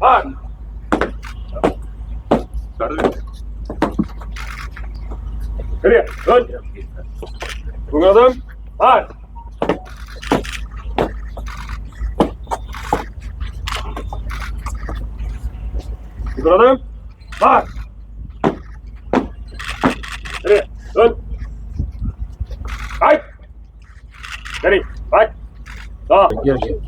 Var. Sarı. Nereye? Dön. Bu adam. Var. Bu adam. Var. Nereye? Dön. Kay. Nereye? Kay. Sağ. Kalk.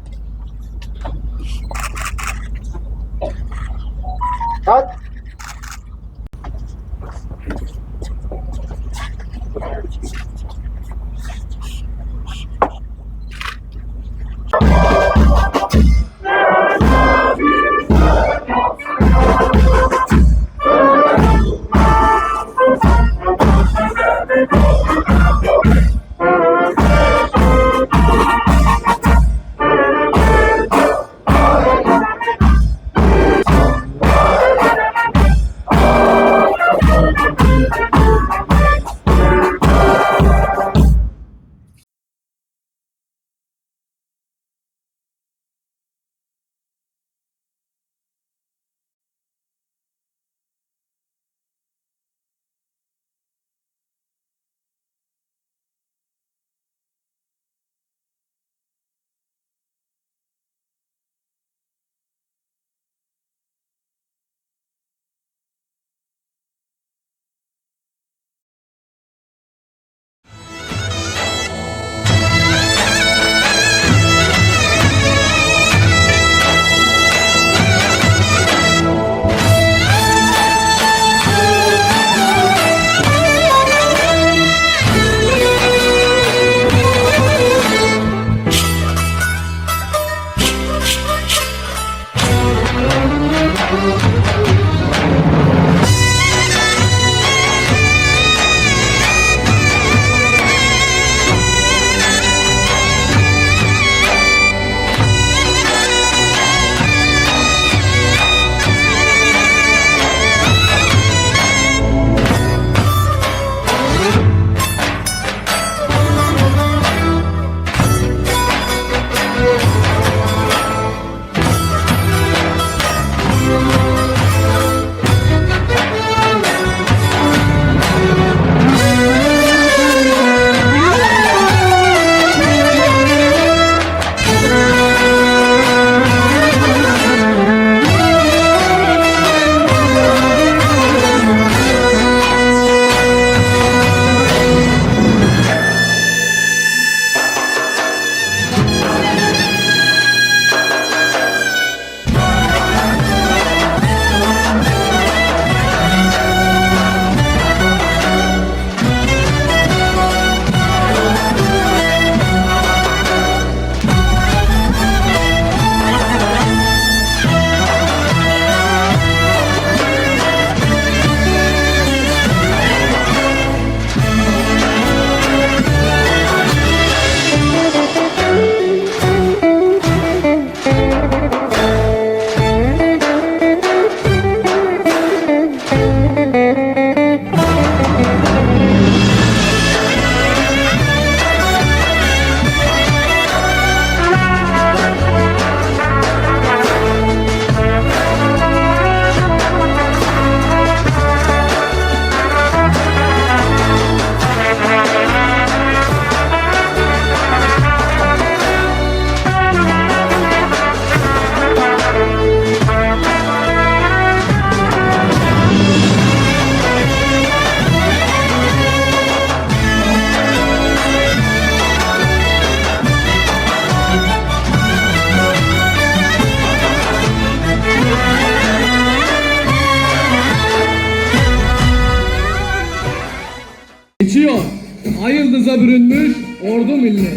Ay bürünmüş ordu millet.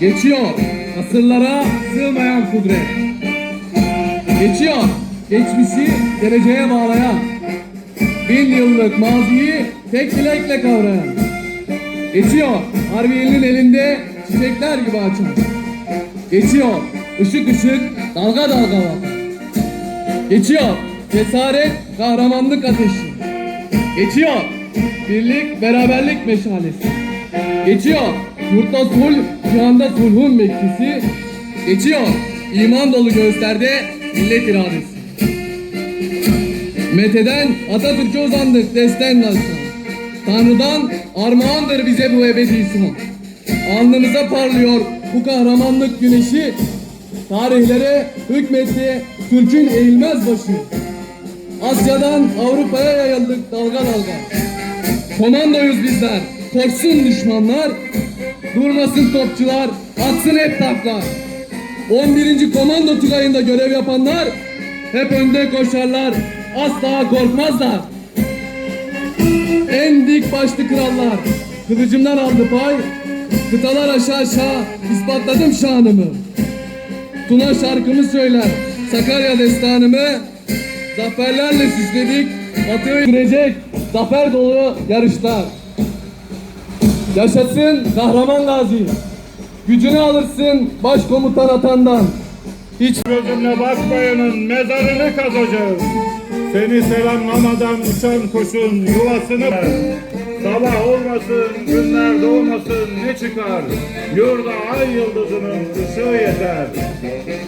Geçiyor. Asırlara sığmayan kudret. Geçiyor. Geçmişi geleceğe bağlayan. Bin yıllık maziyi tek dilekle kavrayan. Geçiyor. Harbiye'nin elinde çiçekler gibi açan. Geçiyor. Işık ışık dalga dalga bakan. Geçiyor. Cesaret, kahramanlık ateşi. Geçiyor. Birlik, beraberlik meşalesi. Geçiyor. Yurtta sulh, Şu anda sulhun bekçisi geçiyor. İman dolu göğüslerde millet iradesi. Mete'den Atatürk'e uzandık desten dalsan. Tanrı'dan armağandır bize bu ebedi son. Alnımıza parlıyor bu kahramanlık güneşi. Tarihlere hükmetti Türk'ün eğilmez başı. Asya'dan Avrupa'ya yayıldık dalga dalga. Komandoyuz bizler. Korksun düşmanlar. Durmasın topçular. Atsın hep taklar. 11. Komando Tugayı'nda görev yapanlar hep önde koşarlar. Asla korkmazlar. En dik başlı krallar. Kılıcımdan aldı pay. Kıtalar aşağı aşağı ispatladım şanımı. Tuna şarkımı söyler. Sakarya destanımı zaferlerle süsledik. Batı'yı sürecek zafer dolu yarışlar. Yaşasın kahraman gazi. Gücünü alırsın başkomutan atandan. Hiç Gözümle bakmayanın mezarını kazacağım. Seni selamlamadan uçan kuşun yuvasını. Sabah olmasın, günler doğmasın ne çıkar? Yurda ay yıldızının ışığı yeter.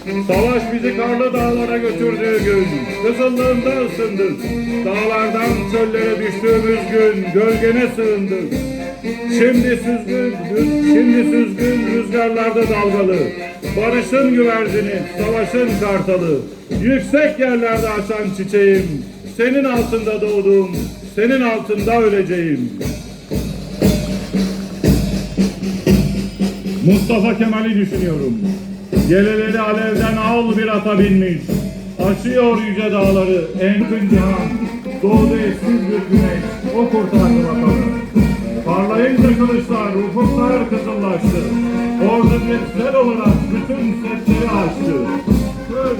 Savaş bizi karlı dağlara götürdüğü gün, kızıllığında ısındık. Dağlardan çöllere düştüğümüz gün, gölgene sığındık. Şimdi süzgün, şimdi süzgün rüzgarlarda dalgalı. Barışın güvercini, savaşın kartalı. Yüksek yerlerde açan çiçeğim. Senin altında doğdum, senin altında öleceğim. Mustafa Kemal'i düşünüyorum. Geleleri alevden al bir ata binmiş. Aşıyor yüce dağları en yakın cihan. Doğdu eşsiz bir güneş. O kurtardı vatanı. Parlayınca kılıçlar, ufuklar kızıllaştı. Ordu bir sel olarak bütün setleri açtı. Türk,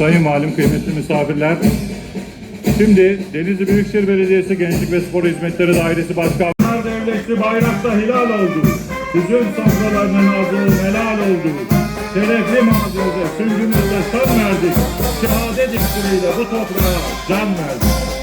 Sayın Valim, kıymetli misafirler. Şimdi Denizli Büyükşehir Belediyesi Gençlik ve Spor Hizmetleri Dairesi Başkanı Devleti bayrakta hilal oldu. Hüzün sofralarının adı helal oldu. Şerefli mazide süngümüzde son verdik. Şehadet iksiriyle bu toprağa can verdik.